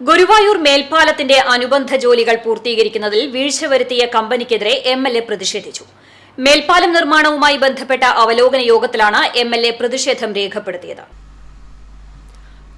ഗുരുവായൂർ മേൽപ്പാലത്തിന്റെ അനുബന്ധ ജോലികൾ പൂർത്തീകരിക്കുന്നതിൽ വീഴ്ച വരുത്തിയ കമ്പനിക്കെതിരെ എം എൽ എ പ്രതിഷേധിച്ചു. മേൽപ്പാലം നിർമ്മാണവുമായി ബന്ധപ്പെട്ട അവലോകന യോഗത്തിലാണ് എം എൽ എ പ്രതിഷേധം രേഖപ്പെടുത്തിയത്.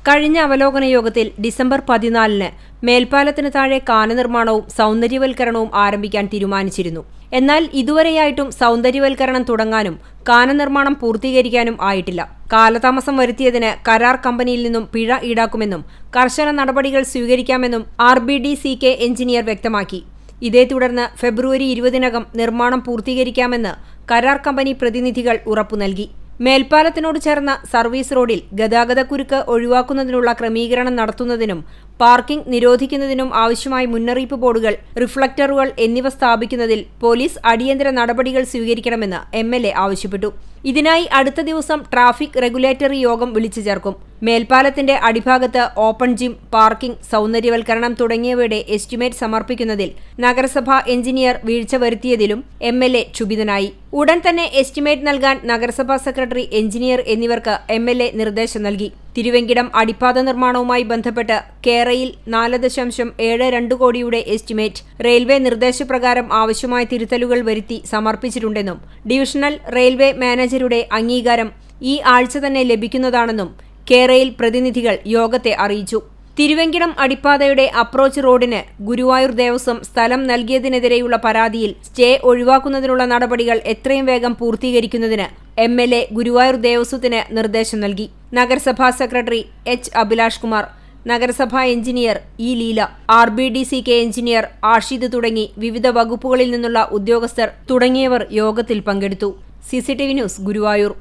കഴിഞ്ഞ അവലോകന യോഗത്തിൽ ഡിസംബർ പതിനാലിന് മേൽപ്പാലത്തിന് താഴെ കാന നിർമ്മാണവും സൗന്ദര്യവൽക്കരണവും ആരംഭിക്കാൻ തീരുമാനിച്ചിരുന്നു. എന്നാൽ ഇതുവരെയായിട്ടും സൗന്ദര്യവൽക്കരണം തുടങ്ങാനും കാന നിർമ്മാണം പൂർത്തീകരിക്കാനും ആയിട്ടില്ല. കാലതാമസം വരുത്തിയതിന് കരാർ കമ്പനിയിൽ നിന്നും പിഴ ഈടാക്കുമെന്നും കർശന നടപടികൾ സ്വീകരിക്കാമെന്നും R B D C K engineer വ്യക്തമാക്കി. ഇതേ തുടർന്ന് ഫെബ്രുവരി ഇരുപതിനകം നിർമ്മാണം പൂർത്തീകരിക്കാമെന്ന് കരാർ കമ്പനി പ്രതിനിധികൾ ഉറപ്പു നൽകി മേൽപ്പാലത്തിനോട് ചേർന്ന സർവീസ് റോഡിൽ ഗതാഗതക്കുരുക്ക് ഒഴിവാക്കുന്നതിനുള്ള ക്രമീകരണം നടത്തുന്നതിനും പാർക്കിംഗ് നിരോധിക്കുന്നതിനും ആവശ്യമായ മുന്നറിയിപ്പ് ബോർഡുകൾ റിഫ്ലക്ടറുകൾ എന്നിവ സ്ഥാപിക്കുന്നതിൽ പോലീസ് അടിയന്തര നടപടികൾ സ്വീകരിക്കണമെന്ന് എം ആവശ്യപ്പെട്ടു. ഇതിനായി അടുത്ത ദിവസം ട്രാഫിക് റെഗുലേറ്ററി യോഗം വിളിച്ചു ചേർക്കും. മേൽപ്പാലത്തിന്റെ അടിഭാഗത്ത് ഓപ്പൺ ജിം പാർക്കിംഗ് സൗന്ദര്യവൽക്കരണം തുടങ്ങിയവയുടെ എസ്റ്റിമേറ്റ് സമർപ്പിക്കുന്നതിൽ നഗരസഭാ എഞ്ചിനീയർ വീഴ്ച വരുത്തിയതിലും എം എൽ എ ക്ഷുഭിതനായി. ഉടൻ തന്നെ എസ്റ്റിമേറ്റ് നൽകാൻ നഗരസഭാ സെക്രട്ടറി എഞ്ചിനീയർ എന്നിവർക്ക് എം എൽ എ നിർദ്ദേശം നൽകി. തിരുവെങ്കിടം അടിപ്പാത നിർമ്മാണവുമായി ബന്ധപ്പെട്ട് കേരയിൽ നാല് ദശാംശം ഏഴ് രണ്ട് കോടിയുടെ എസ്റ്റിമേറ്റ് റെയിൽവേ നിർദ്ദേശപ്രകാരം ആവശ്യമായ തിരുത്തലുകൾ വരുത്തി സമർപ്പിച്ചിട്ടുണ്ടെന്നും ഡിവിഷണൽ റെയിൽവേ മാനേജരുടെ അംഗീകാരം ഈ ആഴ്ച തന്നെ ലഭിക്കുന്നതാണെന്നും കേരയിൽ പ്രതിനിധികൾ യോഗത്തെ അറിയിച്ചു. തിരുവെങ്കിടം അടിപ്പാതയുടെ അപ്രോച്ച് റോഡിന് ഗുരുവായൂർ ദേവസ്വം സ്ഥലം നൽകിയതിനെതിരെയുള്ള പരാതിയിൽ സ്റ്റേ ഒഴിവാക്കുന്നതിനുള്ള നടപടികൾ എത്രയും വേഗം പൂർത്തീകരിക്കുന്നതിന് എം എൽ എ ഗുരുവായൂർ ദേവസ്വത്തിന് നിർദ്ദേശം നൽകി. നഗരസഭാ സെക്രട്ടറി എച്ച് അഭിലാഷ് കുമാർ നഗരസഭാ engineer E Leela R B D C K engineer Ashid തുടങ്ങി വിവിധ വകുപ്പുകളിൽ നിന്നുള്ള ഉദ്യോഗസ്ഥർ തുടങ്ങിയവർ യോഗത്തിൽ പങ്കെടുത്തു. CCTV news Guruvayur.